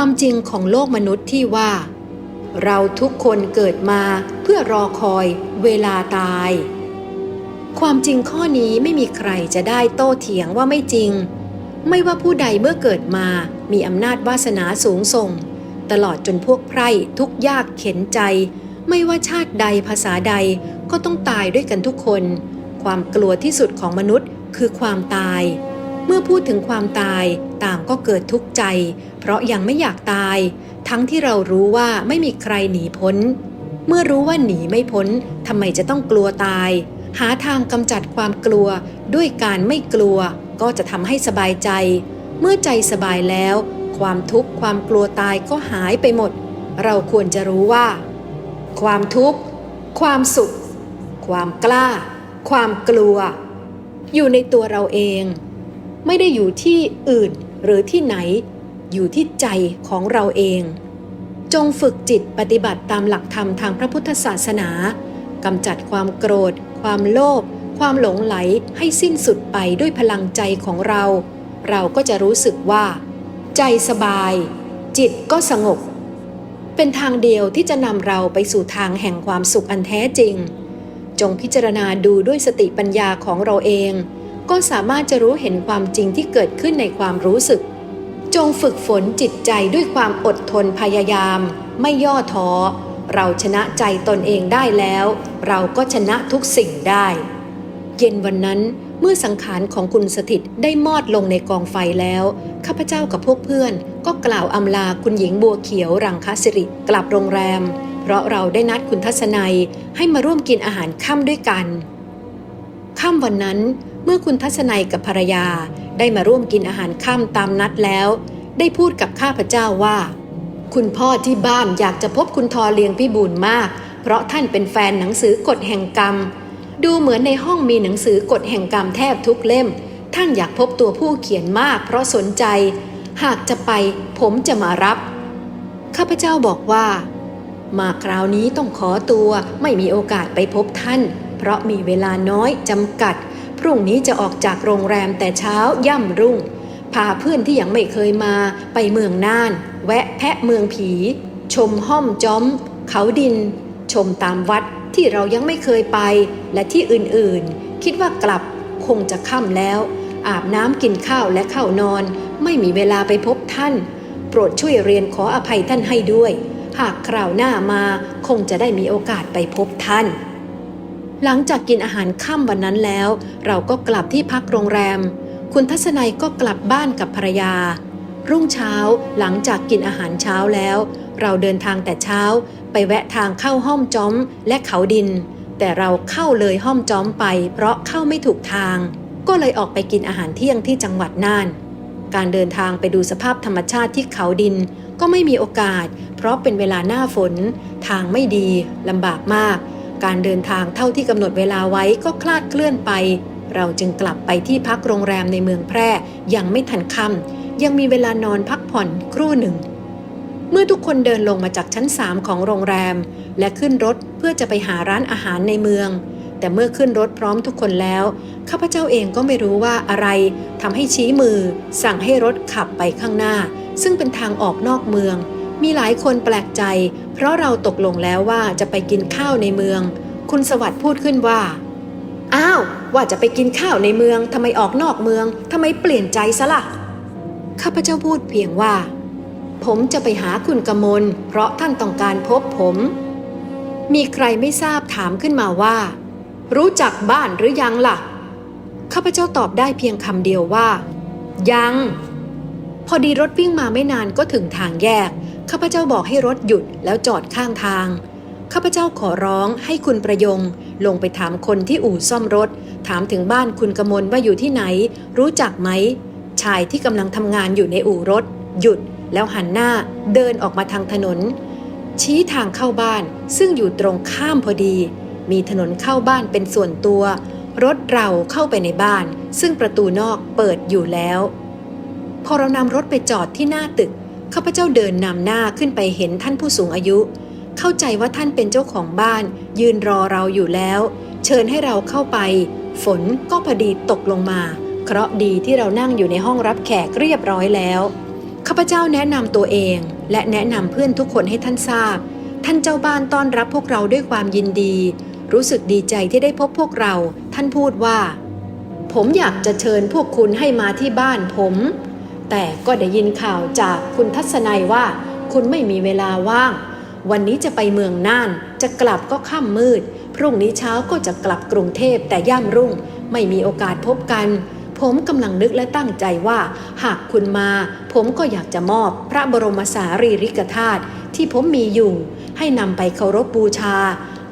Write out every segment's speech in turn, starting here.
ความจริงของโลกมนุษย์ที่ว่า เราทุกคนเกิดมาเพื่อรอคอยเวลาตาย ความจริงข้อนี้ไม่มีใครจะได้โต้เถียงว่าไม่จริง ไม่ว่าผู้ใดเมื่อเกิดมามีอำนาจวาสนาสูงส่ง ตลอดจนพวกไพร่ทุกยากเข็นใจ ไม่ว่าชาติใดภาษาใดก็ต้องตายด้วยกันทุกคน ความกลัวที่สุดของมนุษย์คือความตาย เมื่อพูดถึงความตายต่างก็เกิดทุกข์ใจ เพราะยังไม่อยากตาย ทั้งที่เรารู้ว่าไม่มีใครหนีพ้น เมื่อรู้ว่าหนีไม่พ้นทำไมจะต้องกลัวตาย หาทางกำจัดความกลัว ด้วยการไม่กลัว ก็จะทำให้สบายใจ เมื่อใจสบายแล้ว ความทุกข์ความกลัวตายก็หายไปหมด เราควรจะรู้ว่า ความทุกข์ ความสุข ความกล้า ความกลัว อยู่ในตัวเราเอง ไม่ได้อยู่ที่อื่นหรือที่ไหน อยู่ที่ใจของเราเอง จงฝึกจิตปฏิบัติตามหลักธรรมทางพระพุทธศาสนากำจัดความโกรธ ความโลภความหลงไหลให้สิ้นสุดไปด้วยพลังใจของเรา เราก็จะรู้สึกว่า ใจสบาย จิตก็สงบ เป็นทางเดียวที่จะนำเราไปสู่ทางแห่งความสุขอันแท้จริง จงพิจารณาดูด้วยสติปัญญาของเราเอง ก็สามารถจะรู้เห็นความจริงที่เกิดขึ้นในความรู้สึก จงฝึกฝนจิตใจด้วยความอดทนพยายาม ไม่ย่อท้อ เราชนะใจตนเองได้แล้ว เราก็ชนะทุกสิ่งได้ เย็นวันนั้นเมื่อสังขารของคุณสถิตได้มอดลงในกองไฟแล้ว ข้าพเจ้ากับพวกเพื่อน ก็กล่าวอำลาคุณหญิงบัวเขียวรังคสิริกลับโรงแรม เพราะเราได้นัดคุณทัศนัยให้มาร่วมกินอาหารค่ำด้วยกัน ค่ำวันนั้น เมื่อคุณทัศนัยกับภรรยาได้มาร่วมกินอาหารค่ำตามนัดแล้ว ได้พูดกับข้าพเจ้าว่า คุณพ่อที่บ้านอยากจะพบคุณทอเลียงพิบูลมาก เพราะท่านเป็นแฟนหนังสือกฎแห่งกรรม ดูเหมือนในห้องมีหนังสือกฎแห่งกรรมแทบทุกเล่ม ท่านอยากพบตัวผู้เขียนมาก เพราะสนใจ หากจะไปผมจะมารับ ข้าพเจ้าบอกว่า มาคราวนี้ต้องขอตัวไม่มีโอกาสไปพบท่าน เพราะมีเวลาน้อยจำกัด พรุ่งนี้จะออกจากโรงแรมแต่เช้าย่ำรุ่ง พาเพื่อนที่ยังไม่เคยมาไปเมืองน่าน แวะแพะเมืองผี ชมห้อมจ้อม เขาดิน ชมตามวัดที่เรายังไม่เคยไปและที่อื่นๆ คิดว่ากลับคงจะค่ำแล้ว อาบน้ำกินข้าวและเข้านอน ไม่มีเวลาไปพบท่าน โปรดช่วยเรียนขออภัยท่านให้ด้วย หากคราวหน้ามาคงจะได้มีโอกาสไปพบท่าน หลังจากกินอาหารค่ำวันนั้นแล้ว เราก็กลับที่พักโรงแรม คุณทัศนัยก็กลับบ้านกับภรรยา รุ่งเช้าหลังจากกินอาหารเช้าแล้ว เราเดินทางแต่เช้า ไปแวะทางเข้าห้อมจ้อมและเขาดิน แต่เราเข้าเลยห้อมจ้อมไป เพราะเข้าไม่ถูกทาง ก็เลยออกไปกินอาหารเที่ยงที่จังหวัดน่าน การเดินทางไปดูสภาพธรรมชาติที่เขาดินก็ไม่มีโอกาส เพราะเป็นเวลาหน้าฝน ทางไม่ดีลำบากมาก การเดินทางเท่าที่กำหนดเวลาไว้ก็คลาดเคลื่อนไป เราจึงกลับไปที่พักโรงแรมในเมืองแพร่ยังไม่ทันค่ำยังมีเวลานอนพักผ่อนครู่หนึ่ง เมื่อทุกคนเดินลงมาจากชั้นสามของโรงแรม และขึ้นรถเพื่อจะไปหาร้านอาหารในเมือง แต่เมื่อขึ้นรถพร้อมทุกคนแล้วข้าพเจ้าเองก็ไม่รู้ว่าอะไรทำให้ชี้มือ สั่งให้รถขับไปข้างหน้า ซึ่งเป็นทางออกนอกเมือง มีหลายคนแปลกใจ เพราะเราตกลงแล้วว่าจะไปกินข้าวในเมือง คุณสวัสดิ์พูดขึ้นว่า อ้าว ว่าจะไปกินข้าวในเมืองทำไมออกนอกเมืองทำไมเปลี่ยนใจซะละ่ะ ข้าพเจ้าพูดเพียงว่า ผมจะไปหาคุณกมล เพราะท่านต้องการพบผม มีใครไม่ทราบถามขึ้นมาว่า รู้จักบ้านหรือยังล่ะ ข้าพเจ้าตอบได้เพียงคำเดียวว่า ยัง พอดีรถวิ่งมาไม่นานก็ถึงทางแยก ข้าพเจ้าบอกให้รถหยุดแล้วจอดข้างทาง ข้าพเจ้าขอร้องให้คุณประยง ลงไปถามคนที่อู่ซ่อมรถ ถามถึงบ้านคุณกมลว่าอยู่ที่ไหน รู้จักไหม ชายที่กำลังทำงานอยู่ในอู่รถ หยุด แล้วหันหน้าเดินออกมาทางถนน ชี้ทางเข้าบ้านซึ่งอยู่ตรงข้ามพอดี มีถนนเข้าบ้านเป็นส่วนตัว รถเราเข้าไปในบ้าน ซึ่งประตูนอกเปิดอยู่แล้ว พอเรานำรถไปจอดที่หน้าตึก ข้าพเจ้าเดินนำหน้าขึ้นไปเห็นท่านผู้สูงอายุ เข้าใจว่าท่านเป็นเจ้าของบ้าน ยืนรอเราอยู่แล้ว เชิญให้เราเข้าไป ฝนก็พอดีตกลงมา เคราะดีที่เรานั่งอยู่ในห้องรับแขกเรียบร้อยแล้วข้าพเจ้าแนะนำตัวเอง และแนะนำเพื่อนทุกคนให้ท่านทราบ ท่านเจ้าบ้านต้อนรับพวกเราด้วยความยินดี รู้สึกดีใจที่ได้พบพวกเรา ท่านพูดว่า ผมอยากจะเชิญพวกคุณให้มาที่บ้านผม แต่ก็ได้ยินข่าวจากคุณทัศนัยว่า คุณไม่มีเวลาว่าง วันนี้จะไปเมืองน่าน จะกลับก็ค่ำมืด พรุ่งนี้เช้าก็จะกลับกรุงเทพแต่ย่ำรุ่ง ไม่มีโอกาสพบกัน ผมกำลังนึกและตั้งใจว่า หากคุณมา ผมก็อยากจะมอบพระบรมสารีริกธาตุที่ผมมีอยู่ ให้นำไปเคารพบูชา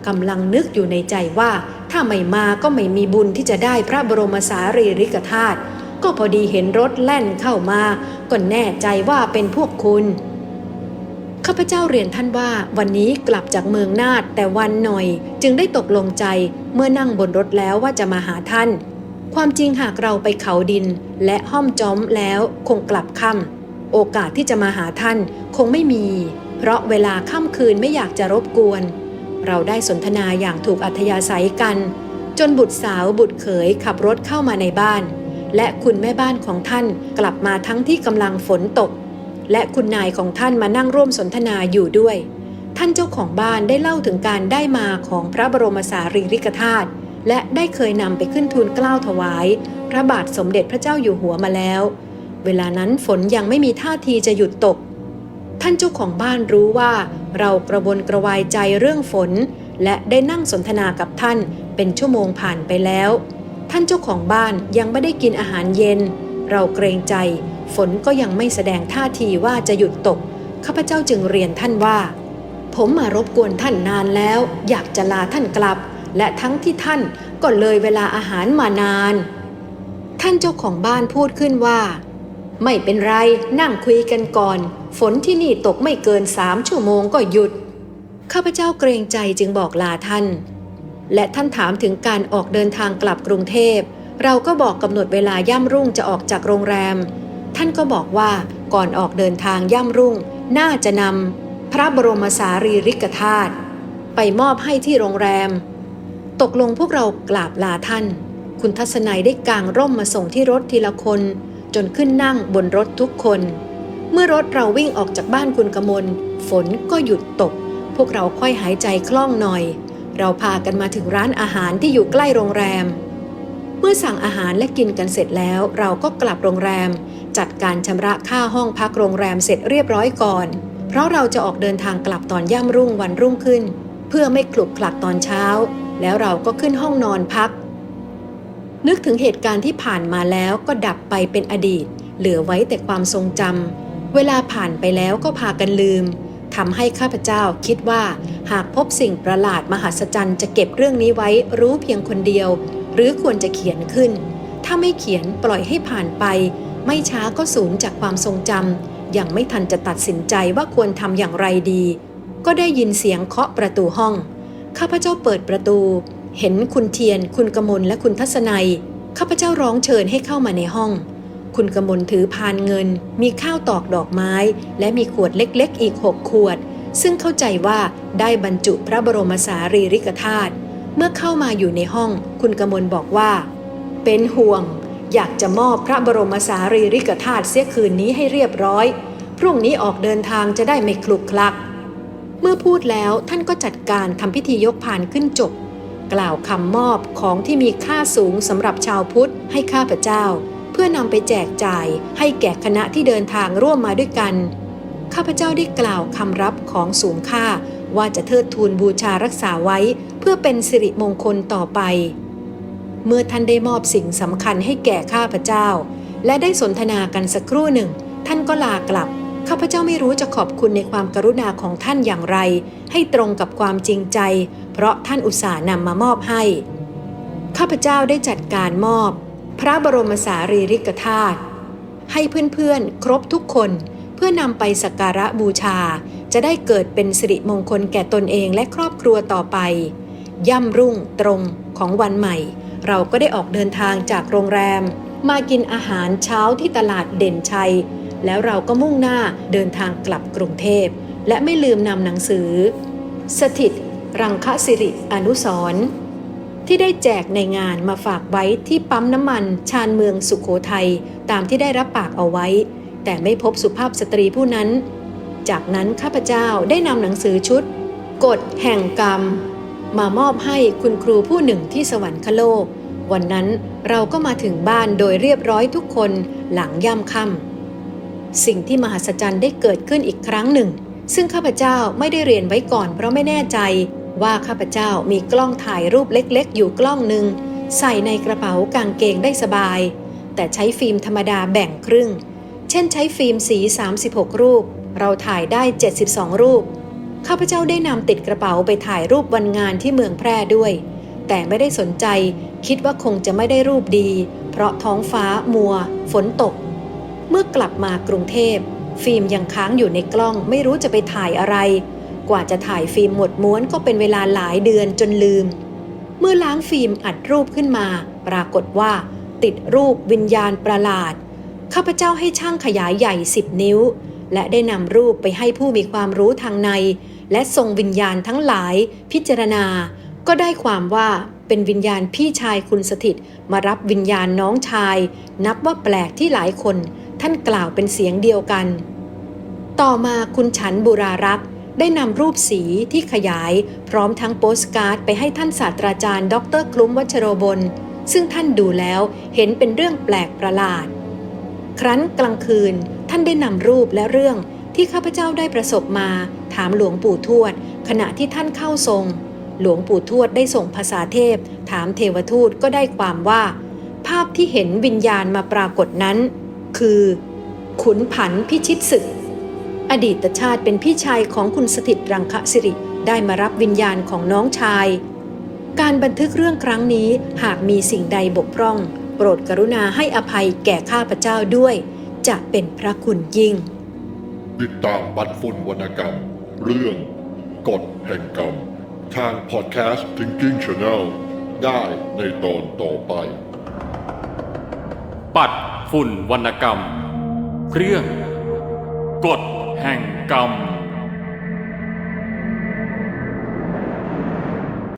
กำลังนึกอยู่ในใจว่า ถ้าไม่มาก็ไม่มีบุญที่จะได้พระบรมสารีริกธาตุ ก็พอดีเห็นรถแล่นเข้ามาก็แน่ใจว่าเป็นพวกคุณข้าพเจ้าเรียนท่านว่าวันนี้กลับจากเมืองนาดแต่วันหน่อย จึงได้ตกลงใจเมื่อนั่งบนรถแล้วว่าจะมาหาท่าน ความจริงหากเราไปเขาดินและห้อมจอมแล้วคงกลับค่ำโอกาสที่จะมาหาท่านคงไม่มี เพราะเวลาค่ำคืนไม่อยากจะรบกวน เราได้สนทนาอย่างถูกอัธยาศัยกัน จนบุตรสาวบุตรเขยขับรถเข้ามาในบ้าน และคุณแม่บ้านของท่านกลับมาทั้งที่กำลังฝนตก และคุณนายของท่านมานั่งร่วมสนทนาอยู่ด้วย ท่านเจ้าของบ้านได้เล่าถึงการได้มาของพระบรมสารีริกธาตุและได้เคยนำไปขึ้นทูลเกล้าถวาย พระบาทสมเด็จพระเจ้าอยู่หัวมาแล้ว เวลานั้นฝนยังไม่มีท่าทีจะหยุดตก ท่านเจ้าของบ้านรู้ว่า เรากระวนกระวายใจเรื่องฝน และได้นั่งสนทนากับท่านเป็นชั่วโมงผ่านไปแล้ว ท่านเจ้าของบ้านยังไม่ได้กินอาหารเย็น เราเกรงใจ ฝนก็ยังไม่แสดงท่าทีว่าจะหยุดตก ข้าพเจ้าจึงเรียนท่านว่า ผมมารบกวนท่านนานแล้ว อยากจะลาท่านกลับ และทั้งที่ท่านก็เลยเวลาอาหารมานาน ท่านเจ้าของบ้านพูดขึ้นว่า ไม่เป็นไรนั่งคุยกันก่อน ฝนที่นี่ตกไม่เกินสามชั่วโมงก็หยุด ข้าพเจ้าเกรงใจจึงบอกลาท่าน และท่านถามถึงการออกเดินทางกลับกรุงเทพ เราก็บอกกำหนดเวลาย่ำรุ่งจะออกจากโรงแรม ท่านก็บอกว่าก่อนออกเดินทางย่ำรุ่ง น่าจะนำพระบรมสารีริกธาตุไปมอบให้ที่โรงแรม ตกลงพวกเรากราบลาท่าน คุณทัศนัยได้กางร่มมาส่งที่รถทีละคน จนขึ้นนั่งบนรถทุกคน เมื่อรถเราวิ่งออกจากบ้านคุณกมล ฝนก็หยุดตก พวกเราค่อยหายใจคล่องหน่อย เราพากันมาถึงร้านอาหารที่อยู่ใกล้โรงแรม เมื่อสั่งอาหารและกินกันเสร็จแล้ว เราก็กลับโรงแรม จัดการชำระค่าห้องพักโรงแรมเสร็จเรียบร้อยก่อน เพราะเราจะออกเดินทางกลับตอนย่ำรุ่งวันรุ่งขึ้น เพื่อไม่คลุกคลักตอนเช้า แล้วเราก็ขึ้นห้องนอนพัก นึกถึงเหตุการณ์ที่ผ่านมาแล้วก็ดับไปเป็นอดีต เหลือไว้แต่ความทรงจำเวลาผ่านไปแล้วก็พากันลืม ทำให้ข้าพเจ้าคิดว่า หากพบสิ่งประหลาดมหัศจรรย์จะเก็บเรื่องนี้ไว้รู้เพียงคนเดียว หรือควรจะเขียนขึ้น ถ้าไม่เขียนปล่อยให้ผ่านไป ไม่ช้าก็สูญจากความทรงจำยังไม่ทันจะตัดสินใจว่าควรทำอย่างไรดี ก็ได้ยินเสียงเคาะประตูห้อง ข้าพเจ้าเปิดประตู เห็นคุณเทียน คุณกมลและคุณทัศนัยข้าพเจ้าร้องเชิญให้เข้ามาในห้อง คุณกมลถือพานเงิน มีข้าวตอกดอกไม้ และมีขวดเล็กๆ อีกหกขวด ซึ่งเข้าใจว่าได้บรรจุพระบรมสารีริกธาตุเมื่อเข้ามาอยู่ในห้อง คุณกมลบอกว่า เป็นห่วง อยากจะมอบพระบรมสารีริกธาตุเสียคืนนี้ให้เรียบร้อย พรุ่งนี้ออกเดินทางจะได้ไม่คลุกคลัก เมื่อพูดแล้วท่านก็จัดการทำพิธียกพานขึ้นจบ กล่าวคำมอบของที่มีค่าสูงสำหรับชาวพุทธให้ข้าพเจ้า เพื่อนำไปแจกจ่ายให้แก่คณะที่เดินทางร่วมมาด้วยกัน ข้าพเจ้าได้กล่าวคำรับของสูงค่าว่าจะเทิดทูนบูชารักษาไว้ เพื่อเป็นสิริมงคลต่อไป เมื่อท่านได้มอบสิ่งสำคัญให้แก่ข้าพเจ้า และได้สนทนากันสักครู่หนึ่ง ท่านก็ลากลับ ข้าพเจ้าไม่รู้จะขอบคุณในความกรุณาของท่านอย่างไร ให้ตรงกับความจริงใจ เพราะท่านอุตส่าห์นำมามอบให้ ข้าพเจ้าได้จัดการมอบ พระบรมสารีริกธาตุให้เพื่อนๆ ครบทุกคนเพื่อนำไปสักการะบูชา จะได้เกิดเป็นสิริมงคลแก่ตนเองและครอบครัวต่อไป ย่ำรุ่งตรงของวันใหม่ เราก็ได้ออกเดินทางจากโรงแรม มากินอาหารเช้าที่ตลาดเด่นชัย แล้วเราก็มุ่งหน้าเดินทางกลับกรุงเทพ และไม่ลืมนำหนังสือ สถิต รังคสิริอนุสร์ ที่ได้แจกในงานมาฝากไว้ที่ปั๊มน้ำมันชานเมืองสุขโขทัยตามที่ได้รับปากเอาไว้ แต่ไม่พบสุภาพสตรีผู้นั้น จากนั้นข้าพเจ้าได้นำหนังสือชุด กฎแห่งกรรม มามอบให้คุณครูผู้หนึ่งที่สวรรคโลก วันนั้นเราก็มาถึงบ้านโดยเรียบร้อยทุกคนหลังย่ำค่ำสิ่งที่มหัศจรรย์ได้เกิดขึ้นอีกครั้งหนึ่ง ซึ่งข้าพเจ้าไม่ได้เรียนไว้ก่อนเพราะไม่แน่ใจ ว่าข้าพเจ้ามีกล้องถ่ายรูปเล็กๆ อยู่กล้องหนึ่งใส่ในกระเป๋ากางเกงได้สบาย แต่ใช้ฟิล์มธรรมดาแบ่งครึ่ง เช่นใช้ฟิล์มสี 36 รูป เราถ่ายได้ 72 รูป ข้าพเจ้าได้นำติดกระเป๋าไปถ่ายรูปวันงานที่เมืองแพร่ด้วย แต่ไม่ได้สนใจคิดว่าคงจะไม่ได้รูปดี เพราะท้องฟ้ามัว ฝนตก เมื่อกลับมากรุงเทพ ฟิล์มยังค้างอยู่ในกล้องไม่รู้จะไปถ่ายอะไร กว่าจะถ่ายฟิล์มหมดม้วนก็เป็นเวลาหลายเดือนจนลืม เมื่อล้างฟิล์มอัดรูปขึ้นมา ปรากฏว่า ติดรูปวิญญาณประหลาด ข้าพเจ้าให้ช่างขยายใหญ่ 10 นิ้ว และได้นำรูปไปให้ผู้มีความรู้ทางใน และทรงวิญญาณทั้งหลาย พิจารณา ก็ได้ความว่าเป็นวิญญาณพี่ชายคุณสถิตมารับวิญญาณน้องชาย นับว่าแปลกที่หลายคน ท่านกล่าวเป็นเสียงเดียวกัน ต่อมาคุณฉันบุรารักษ์ ได้นำรูปสีที่ขยายพร้อมทั้งโปสการ์ดไปให้ท่านศาสตราจารย์ ดรคลุ้มวัชโรบล ซึ่งท่านดูแล้วเห็นเป็นเรื่องแปลกประหลาด ครั้นกลางคืนท่านได้นำรูปและเรื่องที่ข้าพเจ้าได้ประสบมา ถามหลวงปู่ทวด ขณะที่ท่านเข้าทรง หลวงปู่ทวดได้ส่งภาษาเทพ ถามเทวทูตก็ได้ความว่า ภาพที่เห็นวิญญาณมาปรากฏนั้น คือ ขุนผันพิชิตศึก อดีตชาติเป็นพี่ชายของคุณสถิตรังคสิริได้มารับวิญญาณของน้องชาย การบันทึกเรื่องครั้งนี้หากมีสิ่งใดบกพร่อง โปรดกรุณาให้อภัยแก่ข้าพเจ้าด้วย จะเป็นพระคุณยิ่ง ติดตามบัตรฝุ่นวรรณกรรม เรื่องกฎแห่งกรรม ทางพอดแคสต์ Thinking Channel ได้ในตอนต่อไป ปัดฝุ่นวรรณกรรม เรื่องกฎ แห่งกรรม